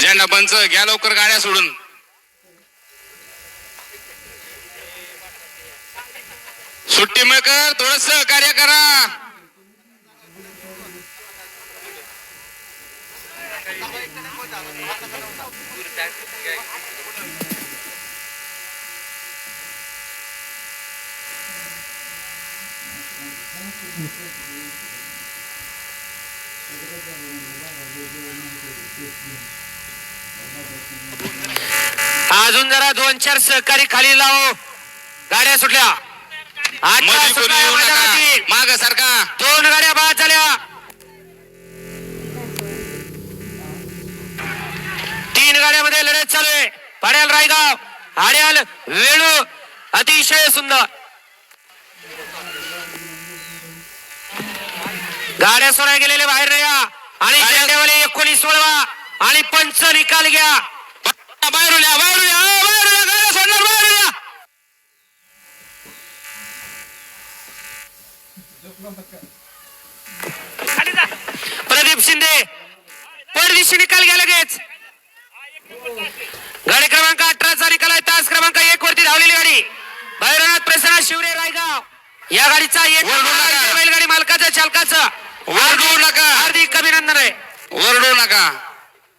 झेंडा पंच घ्या लवकर गाड्या सोडून. सुट्टी मेकर थोडस कार्य करा. अजून जरा दोन चार सहकारी खाली लाव. गाड्या सुटल्या. आठ माझ्या हाती. माग सारखा. दोन गाड्या बाद झाल्या. तीन गाड्यामध्ये लढत चालू आहे. पाड्याल रायगाव आड्याल वेळू अतिशय सुंदर. गाड्या सोडा गेलेले बाहेर नाही या. आणि एकोणीस वळवा. आणि पंच निकाल घ्या बाहेरून या बाहेरून या अहो, बाहेरून या गाड्या सोडणार बाहेरून या प्रदीप शिंदे परदिशी निकाल घ्या लगेच. गाडी क्रमांक अठराचा निकाल आहे. तास क्रमांक एक वरती धावलेली गाडी. भैरवनाथ प्रसन्न शिवरे रायगाव. या गाडीचा एक बैलगाडी मालकाचं चालकाचं. वरडू नका. हार्दिक अभिनंदन आहे. ओरडू नका.